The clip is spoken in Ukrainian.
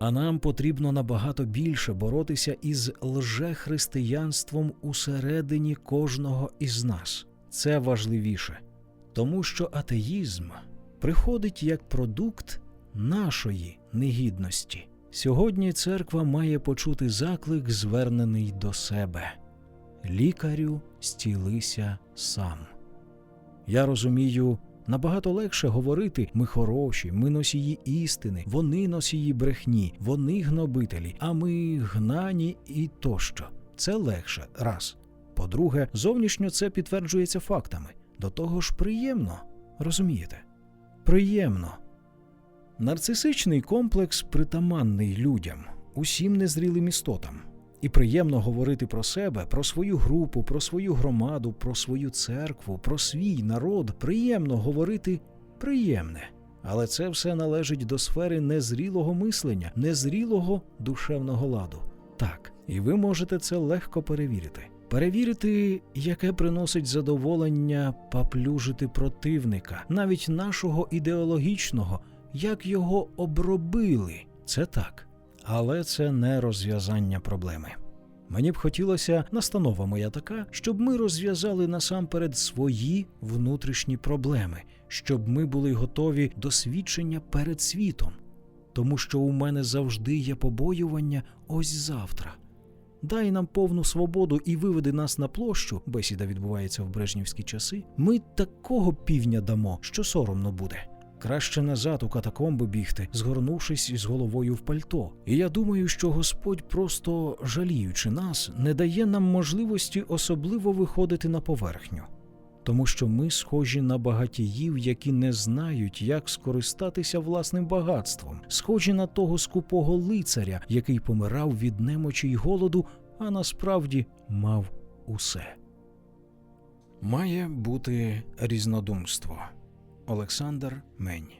А нам потрібно набагато більше боротися із лжехристиянством усередині кожного із нас. Це важливіше, тому що атеїзм приходить як продукт нашої негідності. Сьогодні церква має почути заклик, звернений до себе Лікарю, стілися сам. Я розумію, набагато легше говорити ми хороші, ми носії істини, вони носії брехні, вони гнобителі, а ми гнані і тощо. Це легше раз. По-друге, зовнішньо це підтверджується фактами. До того ж, приємно, розумієте? Приємно. Нарцисичний комплекс притаманний людям, усім незрілим істотам. І приємно говорити про себе, про свою групу, про свою громаду, про свою церкву, про свій народ. Приємно говорити приємне. Але це все належить до сфери незрілого мислення, незрілого душевного ладу. Так, і ви можете це легко перевірити. Перевірити, яке приносить задоволення поплюжити противника, навіть нашого ідеологічного, як його обробили. Це так. Але це не розв'язання проблеми. Мені б хотілося, настанова моя така, щоб ми розв'язали насамперед свої внутрішні проблеми, щоб ми були готові до свідчення перед світом, тому що у мене завжди є побоювання ось завтра. Дай нам повну свободу і виведи нас на площу. Бесіда відбувається в брежнівські часи. Ми такого півня дамо, що соромно буде. Краще назад у катакомби бігти, згорнувшись з головою в пальто. І я думаю, що Господь, просто жаліючи нас, не дає нам можливості особливо виходити на поверхню. Тому що ми схожі на багатіїв, які не знають, як скористатися власним багатством, схожі на того скупого лицаря, який помирав від немочі й голоду, а насправді мав усе. Має бути різнодумство. Олександр Мень